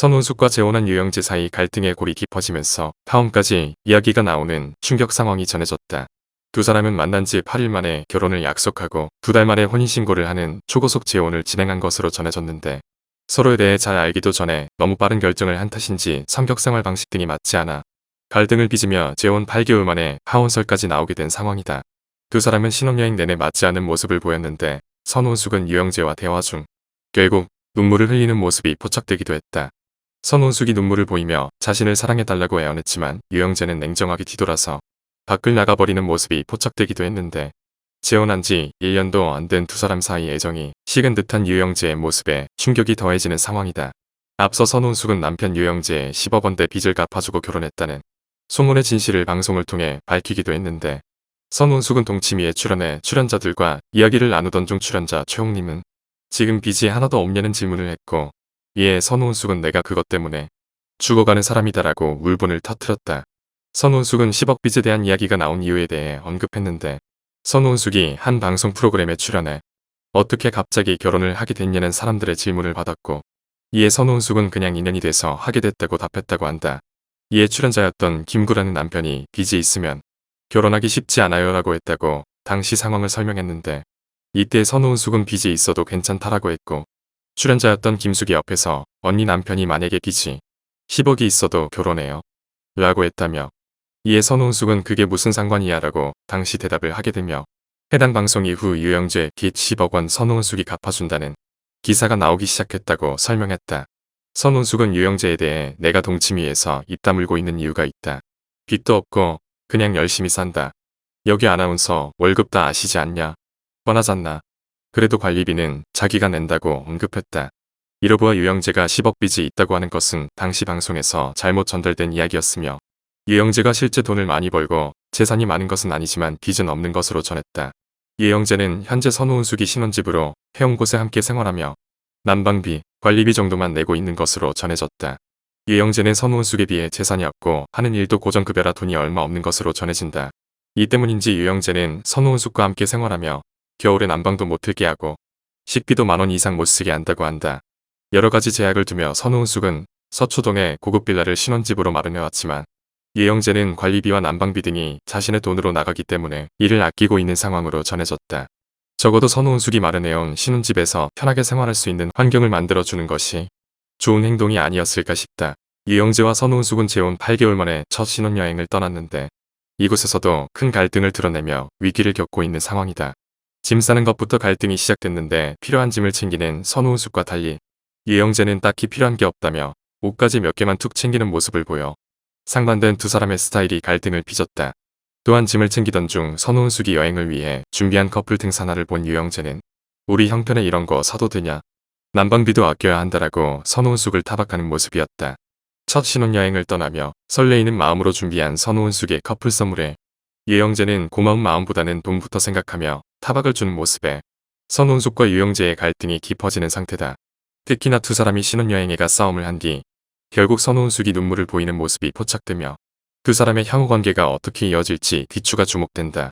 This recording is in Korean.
선훈숙과 재혼한 유영재 사이 갈등의 골이 깊어지면서 파혼까지 이야기가 나오는 충격 상황이 전해졌다. 두 사람은 만난 지 8일 만에 결혼을 약속하고 두 달 만에 혼인신고를 하는 초고속 재혼을 진행한 것으로 전해졌는데 서로에 대해 잘 알기도 전에 너무 빠른 결정을 한 탓인지 성격생활 방식 등이 맞지 않아 갈등을 빚으며 재혼 8개월 만에 파혼설까지 나오게 된 상황이다. 두 사람은 신혼여행 내내 맞지 않은 모습을 보였는데 선혼숙은 유영재와 대화 중 결국 눈물을 흘리는 모습이 포착되기도 했다. 선혼숙이 눈물을 보이며 자신을 사랑해달라고 애원했지만 유영재는 냉정하게 뒤돌아서 밖을 나가버리는 모습이 포착되기도 했는데 재혼한 지 1년도 안 된 두 사람 사이 애정이 식은 듯한 유영재의 모습에 충격이 더해지는 상황이다. 앞서 선훈숙은 남편 유영재의 10억 원대 빚을 갚아주고 결혼했다는 소문의 진실을 방송을 통해 밝히기도 했는데 선훈숙은 동치미에 출연해 출연자들과 이야기를 나누던 중 출연자 최홍님은 지금 빚이 하나도 없냐는 질문을 했고 이에 선훈숙은 내가 그것 때문에 죽어가는 사람이다라고 울분을 터뜨렸다. 선훈숙은 10억 빚에 대한 이야기가 나온 이유에 대해 언급했는데 선훈숙이 한 방송 프로그램에 출연해 어떻게 갑자기 결혼을 하게 됐냐는 사람들의 질문을 받았고 이에 선훈숙은 그냥 인연이 돼서 하게 됐다고 답했다고 한다. 이에 출연자였던 김구라는 남편이 빚이 있으면 결혼하기 쉽지 않아요 라고 했다고 당시 상황을 설명했는데 이때 선훈숙은 빚이 있어도 괜찮다라고 했고 출연자였던 김숙이 옆에서 언니 남편이 만약에 빚이 10억이 있어도 결혼해요 라고 했다며 이에 선훈숙은 그게 무슨 상관이야 라고 당시 대답을 하게 되며 해당 방송 이후 유영재 빚 10억 원 선훈숙이 갚아준다는 기사가 나오기 시작했다고 설명했다. 선훈숙은 유영재에 대해 내가 동치미에서 입 다물고 있는 이유가 있다. 빚도 없고 그냥 열심히 산다. 여기 아나운서 월급 다 아시지 않냐? 뻔하잖나. 그래도 관리비는 자기가 낸다고 언급했다. 이로부어 유영재가 10억 빚이 있다고 하는 것은 당시 방송에서 잘못 전달된 이야기였으며 유영재가 실제 돈을 많이 벌고 재산이 많은 것은 아니지만 빚은 없는 것으로 전했다. 유영재는 현재 선우은숙이 신혼집으로 해온 곳에 함께 생활하며 난방비, 관리비 정도만 내고 있는 것으로 전해졌다. 유영재는 선우은숙에 비해 재산이 없고 하는 일도 고정급여라 돈이 얼마 없는 것으로 전해진다. 이 때문인지 유영재는 선우은숙과 함께 생활하며 겨울에 난방도 못 틀게 하고 식비도 만원 이상 못 쓰게 한다고 한다. 여러 가지 제약을 두며 선우은숙은 서초동에 고급 빌라를 신혼집으로 마련해 왔지만 유영재는 관리비와 난방비 등이 자신의 돈으로 나가기 때문에 이를 아끼고 있는 상황으로 전해졌다. 적어도 선우은숙이 마련해온 신혼집에서 편하게 생활할 수 있는 환경을 만들어주는 것이 좋은 행동이 아니었을까 싶다. 유영재와 선우은숙은 재혼 8개월 만에 첫 신혼여행을 떠났는데 이곳에서도 큰 갈등을 드러내며 위기를 겪고 있는 상황이다. 짐 싸는 것부터 갈등이 시작됐는데 필요한 짐을 챙기는 선우은숙과 달리 유영재는 딱히 필요한 게 없다며 옷까지 몇 개만 툭 챙기는 모습을 보여 상반된 두 사람의 스타일이 갈등을 빚었다. 또한 짐을 챙기던 중 선우은숙이 여행을 위해 준비한 커플 등산화를 본 유영재는 우리 형편에 이런 거 사도 되냐? 난방비도 아껴야 한다라고 선우은숙을 타박하는 모습이었다. 첫 신혼여행을 떠나며 설레이는 마음으로 준비한 선우은숙의 커플 선물에 유영재는 고마운 마음보다는 돈부터 생각하며 타박을 주는 모습에 선우은숙과 유영재의 갈등이 깊어지는 상태다. 특히나 두 사람이 신혼여행에 가 싸움을 한 뒤 결국 선우은숙이 눈물을 보이는 모습이 포착되며 두 사람의 향후 관계가 어떻게 이어질지 뒤추가 주목된다.